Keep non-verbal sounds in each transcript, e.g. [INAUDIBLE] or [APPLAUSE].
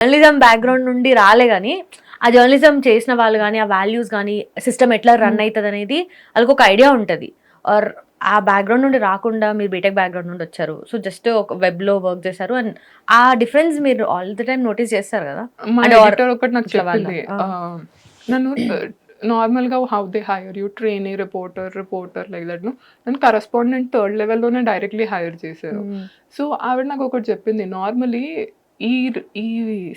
Journalism background నుండి రాలే కానీ ఆ జర్నలిజం చేసిన వాళ్ళు కానీ ఆ వాల్యూస్ కానీ సిస్టమ్ ఎట్లా రన్ అవుతుంది అనేది వాళ్ళకి ఒక ఐడియా ఉంటుంది. ఆర్ ఆ బ్యాక్గ్రౌండ్ నుండి రాకుండా మీరు బీటెక్ బ్యాక్గ్రౌండ్ నుండి వచ్చారు. సో జస్ట్ ఒక వెబ్లో వర్క్ చేశారు అండ్ ఆ డిఫరెన్స్ మీరు ఆల్ ది టైం నోటీస్ చేస్తారు కదా? ఒకటి నాకు చెప్పింది. నన్ను నార్మల్గా how they hire you trainee reporter reporter like that నన్ను కరస్పాండెంట్ థర్డ్ లెవెల్లోనే డైరెక్ట్లీ హైర్ చేశారు. సో ఆవిడ నాకు ఒకటి చెప్పింది. నార్మలీ ఈ ఈ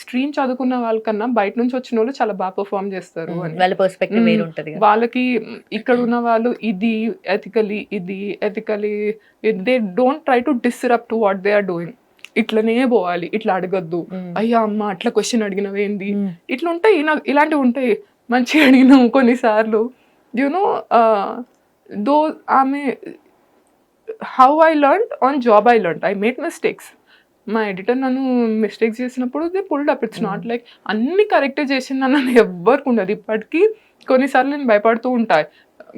స్ట్రీమ్ చదువుకున్న వాళ్ళకన్నా బయట నుంచి వచ్చిన వాళ్ళు చాలా బాగా పర్ఫామ్ చేస్తారు అని. వాళ్ళ పర్స్పెక్టివ్ మ్మ్. వేరు ఉంటుంది కదా. వాళ్ళకి ఇక్కడ ఉన్న వాళ్ళు ఇది ఎథికలీ ఇది ethically they don't try to disrupt what they are doing ఇట్లనే పోవాలి ఇట్లా అడగద్దు. అయ్యా అమ్మ అట్లా క్వశ్చన్ అడిగినవేంది. ఇట్లా ఉంటాయి ఇలాంటివి ఉంటాయి. మంచిగా అడిగినాం కొన్నిసార్లు. యూనో దో ఆమె how I learn on job I learn I made mistakes మా ఎడిటర్ నన్ను మిస్టేక్స్ చేసినప్పుడు they pulled up. It's not like అన్ని కరెక్ట్ చేసిందని నన్ను ఎవ్వరికి ఉండదు. ఇప్పటికీ కొన్నిసార్లు నేను భయపడుతూ ఉంటాయి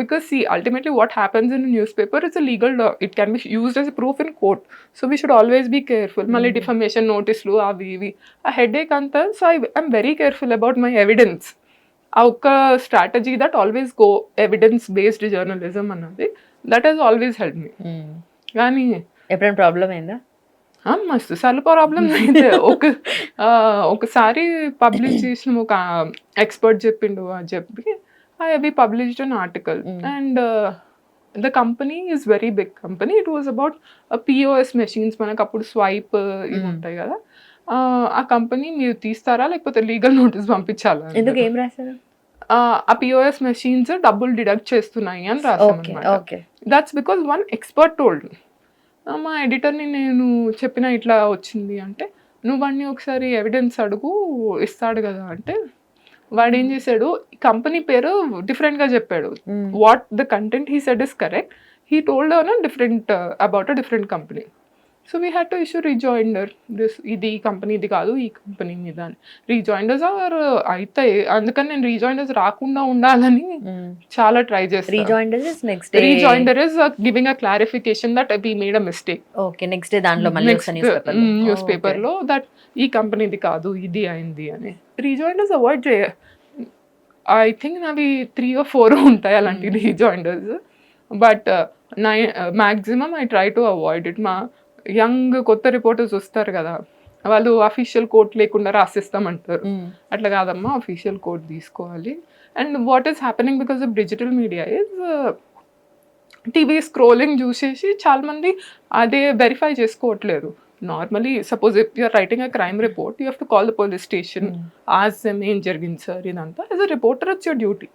because see ultimately what happens in newspaper it's legal it can be used as proof in court so we should always be careful మళ్ళీ డిఫర్మేషన్ నోటీసులు అవి ఇవి. ఆ హెడ్ ఏక్ అంతా so I I'm very careful about my evidence ఆ ఒక్క strategy that always go evidence based journalism అన్నది that is always help me. కానీ ఎప్పుడైనా ప్రాబ్లం అయిందా? మస్తు సార్లు ప్రాబ్లమ్ అయితే ఒక ఒకసారి పబ్లిష్ చేసిన ఒక ఎక్స్పర్ట్ చెప్పిండు అని చెప్పి I we published an article. And the company is very big company it was about POS machines మనకు అప్పుడు స్వైప్ ఇవి. ఉంటాయి కదా ఆ, కంపెనీ మీరు తీస్తారా లేకపోతే లీగల్ నోటీస్ పంపించాలా అని. ఎందుకు ఏం రాశారు ఆ, పిఓఎస్ మెషిన్స్ డబ్బులు డిడక్ట్ చేస్తున్నాయి అని okay that's because one expert told మా ఎడిటర్ని నేను చెప్పిన ఇట్లా వచ్చింది అంటే నువ్వు వాడిని ఒకసారి ఎవిడెన్స్ అడుగు ఇస్తాడు కదా. అంటే వాడు ఏం చేశాడు కంపెనీ పేరు డిఫరెంట్గా చెప్పాడు. What the content he said is correct he told on different about a different company. So we had to issue rejoinder this ఇది ఈ కంపెనీ ఇది కాదు ఈ కంపెనీ మీద. అని రీజాయినర్స్ ఆర్ అవుతాయి అందుకని నేను రీజాయినర్స్ రాకుండా ఉండాలని చాలా ట్రై చేస్తాను rejoin next day rejoinder is uh, giving a clarification that we made a mistake. Okay next day దాంట్లో న్యూస్ పేపర్ న్యూస్ పేపర్లో దట్ ఈ కంపెనీది కాదు ఇది అయింది అని. రీజాయినర్స్ అవాయిడ్ చేయ ఐ థింక్ నావి త్రీ ఆర్ ఫోర్ ఉంటాయి అలాంటి రీజాయినర్స్ బట్ నై maximum I try to avoid it మా యంగ్ కొత్త రిపోర్టర్స్ వస్తారు కదా వాళ్ళు అఫీషియల్ కోర్ట్ లేకుండా రాసిస్తామంటారు. అట్లా కాదమ్మా అఫీషియల్ కోడ్ తీసుకోవాలి. And what is happening because of digital media is TV scrolling చూసేసి చాలా మంది అదే వెరిఫై చేసుకోవట్లేదు. Normally suppose if you're writing a crime report you have to call the police station ask them ఏం జరిగింది sir ఇదంతా. As a reporter it's your duty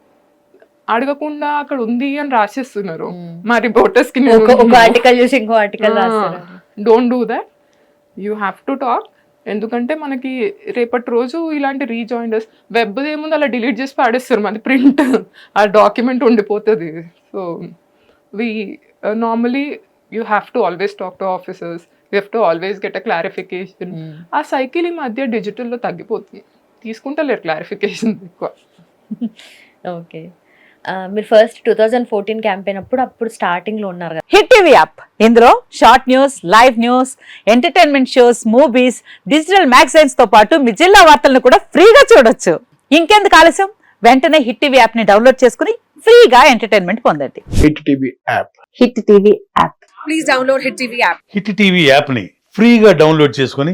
అడగకుండా అక్కడ ఉంది అని రాసేస్తున్నారు. మా రిపోర్టర్స్కి ఒక ఆర్టికల్ చూసి ఇంకో ఆర్టికల్ రాస్తారు don't do that you have to talk ఎందుకంటే మనకి రేపటి రోజు ఇలాంటి రీజాయినర్స్ వెబ్ ఏముంది? అలా డిలీట్ చేసి పాడేస్తారు. మనది ప్రింట్ ఆ డాక్యుమెంట్ ఉండిపోతుంది. So we normally you have to always talk to officers you have to always get a clarification ఆ సైకిల్ ఈ మధ్య డిజిటల్లో తగ్గిపోతుంది. తీసుకుంటలేరు క్లారిఫికేషన్ ఎక్కువ. [LAUGHS] ఓకే మీరు first two thousand fourteen campaign అప్పుడు అప్పుడు స్టార్టింగ్లో ఉన్నారు కదా. Hit TV app. ఇందులో short news live news entertainment shows movies digital మ్యాగజైన్స్తో పాటు మీ జిల్లా వార్తలను కూడా ఫ్రీగా చూడొచ్చు. ఇంకెందుకు ఆలస్యం? వెంటనే హిట్ టీవీ యాప్ని డౌన్లోడ్ చేసుకుని ఫ్రీగా ఎంటర్టైన్మెంట్ పొందండి. Hit TV app. Hit TV app. Hit TV యాప్ని ఫ్రీగా డౌన్లోడ్ చేసుకొని